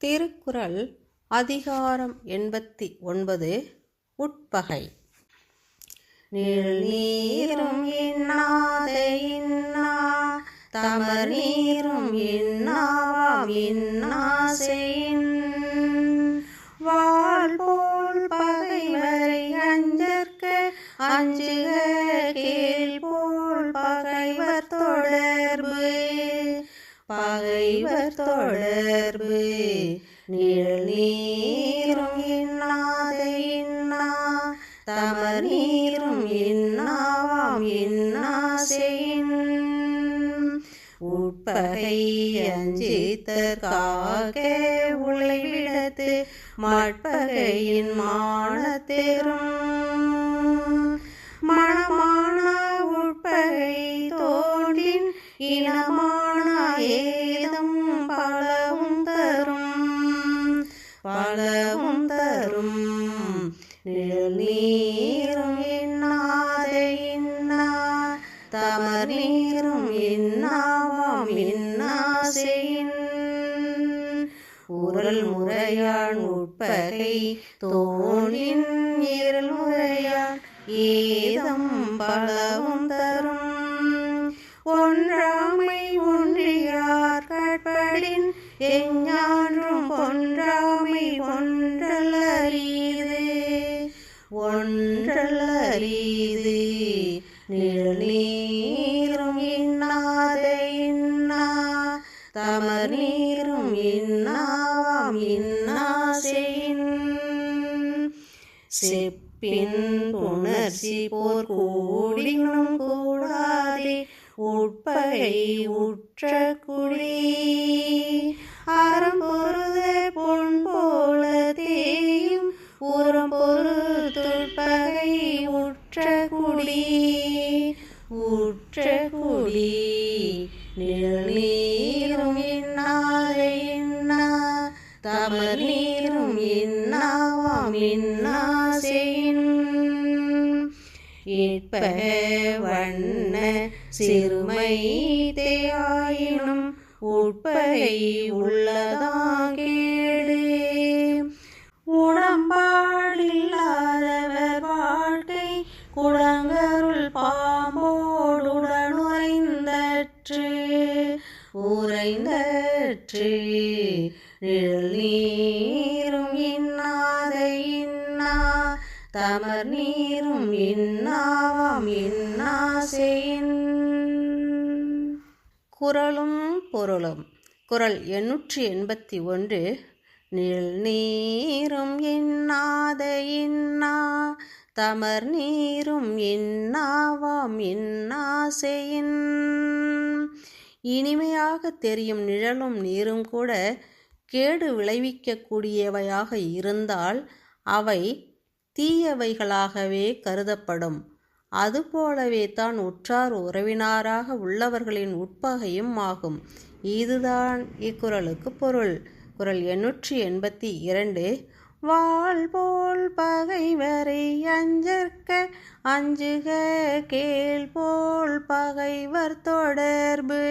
திருக்குறள் அதிகாரம் எண்பத்தி ஒன்பது உட்பகை. நீரும் இன்னாத இன்னா தமர் நீரும் இன்னாவாம் இன்னாசையின் வாழ் போல் பகைவரை அஞ்சற்க அஞ்சுக தொடர்பு. நிழல் நீரும் இன்னாத இன்னா தமர் நீரும் இன்னாவாம் இன்னாசையின் உட்பகை அஞ்சித்தற்காக உழைவிடத்து மட்பகையின் மானத்தெரும் மணமான உட்பகை தோன்றின் இனமான ஏதம் குரல் முறையான் உட்பகை தோழின் இரல் முறையான் ஏதம் பலவும் தரும். ஒன்றாமை ஒன்றியார் கற்படின் எஞ்ஞான்றும் ஒன்றாமை ஒன்றல் ஒன்றலரீது ஒன்றல் நிழல் நிழலீரும் இன்னாத இன்னா. தமர் நீ செப்பின் புணர்ச்சி போர் கூடினும் கூடாதே உட்பகை உற்ற குழி அறம் பொருத பொன் போல தேயும் உரம் பொருள் துட்பகை உற்ற குழி உற்ற குழி நிழல் சிறுமை தேயாயினும் உட்பகை உள்ளதாகேடு உடம்பாடில்லாதவர் வாழ்க்கை குடங்கருள் பாம்போடுடனுரைந்தற்று உறைந்தற்று. நிழல் நீரும் இன்னாத இன்னா தமர் நீரும் இன்னாவாம் இன்னா செய் குரலும் பொருளும். குரல் எண்ணூற்றி எண்பத்தி ஒன்று நிழல் நீரும் இன்னாத இன்னா தமர் நீரும் இன்னாவாம் இன்னாசையின் இனிமையாக தெரியும் நிழலும் நீரும் கூட கேடு விளைவிக்கக்கூடியவையாக இருந்தால் அவை தீயவைகளாகவே கருதப்படும். அதுபோலவே தான் உற்றார் உறவினாராக உள்ளவர்களின் உட்பகையும் ஆகும். இதுதான் இக்குறளுக்கு பொருள். குரல் எண்ணூற்றி எண்பத்தி இரண்டு. வாழ் போல் பகைவரை அஞ்சற்க அஞ்சுக கேள் போல் பகைவர் தொடர்பு.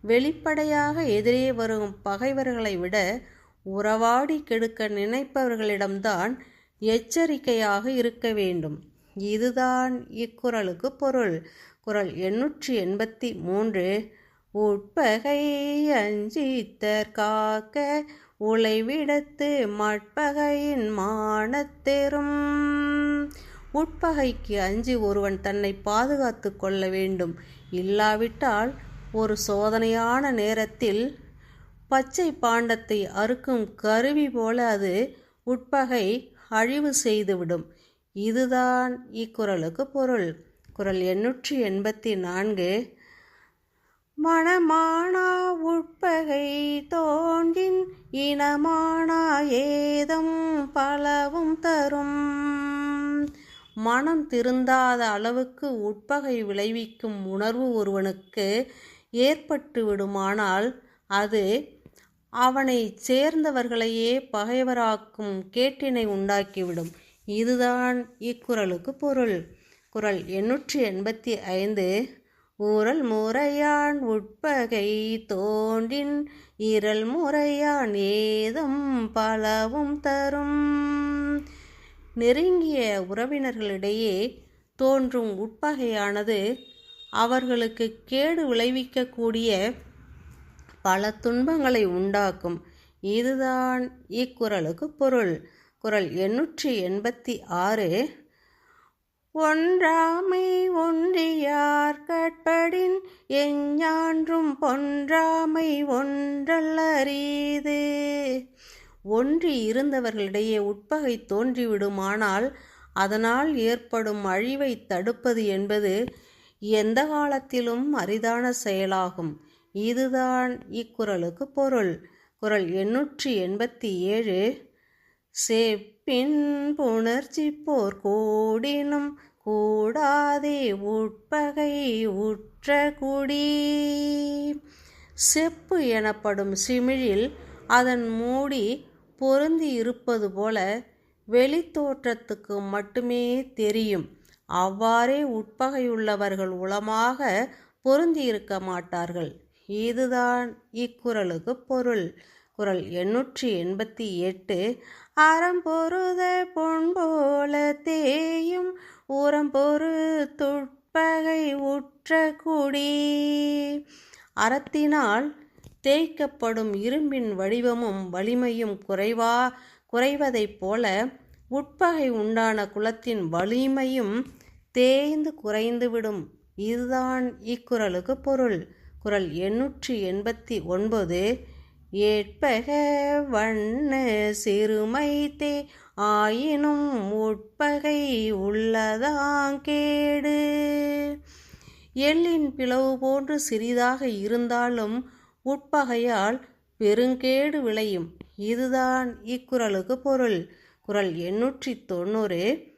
வெளிப்படையாக எதிரே வரும் பகைவர்களை விட உறவாடி கெடுக்க நினைப்பவர்களிடம்தான் எச்சரிக்கையாக இருக்க வேண்டும். இதுதான் இக்குறளுக்கு பொருள். குரல் எண்ணூற்றி எண்பத்தி மூன்று உட்பகை அஞ்சித்தர் காக்க உழைவிடத்து மட்பகையின் மானத்தெரும் உட்பகைக்கு அஞ்சி ஒருவன் தன்னை பாதுகாத்து கொள்ள வேண்டும். இல்லாவிட்டால் ஒரு சோதனையான நேரத்தில் பச்சை பாண்டத்தை அறுக்கும் கருவி போல அது உட்பகை அழிவு செய்துவிடும். இதுதான் இக்குறளுக்கு பொருள். குரல் எண்ணூற்றி எண்பத்தி நான்கு மணமானா உட்பகை தோன்றின் இனமானா ஏதம் பலவும் தரும். மனம் திருந்தாத அளவுக்கு உட்பகை விளைவிக்கும் உணர்வு ஒருவனுக்கு ஏற்பட்டு விடுமானால் அது அவனை சேர்ந்தவர்களையே பகைவராக்கும் கேட்டினை உண்டாக்கிவிடும். இதுதான் இக்குறளுக்கு பொருள். குறள் எண்ணூற்றி எண்பத்தி ஐந்து ஊரல் முறையான் உட்பகை தோன்றின் இரல் முறையான் ஏதும் பலவும் தரும். நெருங்கிய உறவினர்களிடையே தோன்றும் உட்பகையானது அவர்களுக்கு கேடு விளைவிக்கக்கூடிய பல துன்பங்களை உண்டாக்கும். இதுதான் இக்குறளுக்கு பொருள். குரல் எண்ணூற்றி எண்பத்தி ஆறு. ஒன்றாமை ஒன்றியார் கட்படின் எஞ்ஞான்றும் பொன்றாமை ஒன்றல்லரீது ஒன்றி இருந்தவர்களிடையே உட்பகை தோன்றிவிடுமானால் அதனால் ஏற்படும் அழிவை தடுப்பது என்பது எந்த காலத்திலும் அரிதான செயலாகும். இதுதான் இக்குறளுக்கு பொருள். குரல் எண்ணூற்றி எண்பத்தி ஏழு. செப்பின் புணர்ச்சி போர் கூடினும் கூடாதே உட்பகை உற்ற குடி. செப்பு எனப்படும் சிமிழில் அதன் மூடி பொருந்தி இருப்பது போல வெளித்தோற்றத்துக்கு மட்டுமே தெரியும். அவ்வாறே உட்பகையுள்ளவர்கள் உளமாக பொருந்தி இருக்க மாட்டார்கள். இதுதான் இக்குறளுக்கு பொருள். குரல் எண்ணூற்றி எண்பத்தி எட்டு. அறம் பொறுத பொன் போல தேயும் உரம் பொரு துட்பகை உற்ற குடி. அறத்தினால் தேய்க்கப்படும் இரும்பின் வடிவமும் வலிமையும் குறைவா குறைவதைப் போல உட்பகை உண்டான குலத்தின் வலிமையும் தேய்ந்து குறைந்துவிடும். இதுதான் இக்குறளுக்கு பொருள். குரல் எண்ணூற்றி எண்பத்தி ஒன்பது. ஏற்பக வண்ண சிறுமைத்தே ஆயினும் உட்பகை உள்ளதாங்கேடு எள்ளின் பிளவு போன்று சிறிதாக இருந்தாலும் உட்பகையால் பெருங்கேடு விளையும். இதுதான் இக்குறளுக்கு பொருள். குறள் எண்ணூற்றி தொண்ணூறு.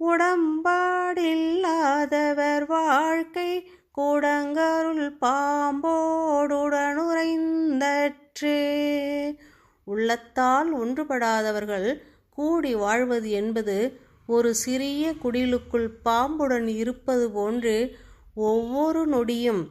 உடம்பாடில்லாதவர் வாழ்க்கை கூடங்கருள் பாம்போடுடனுரைந்தற்று உள்ளத்தால் ஒன்றுபடாதவர்கள் கூடி வாழ்வது என்பது ஒரு சிறிய குடிலுக்குள் பாம்புடன் இருப்பது போன்று ஒவ்வொரு நொடியும்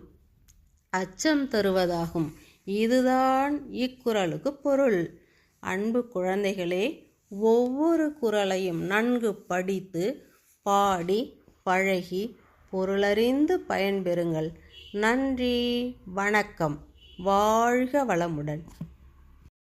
அச்சம் தருவதாகும். இதுதான் இக்குறளுக்கு பொருள். அன்பு குழந்தைகளே ஒவ்வொரு குறளையும் நன்கு படித்து பாடி பழகி பொருளறிந்து பயன்பெறுங்கள். நன்றி வணக்கம். வாழ்க வளமுடன்.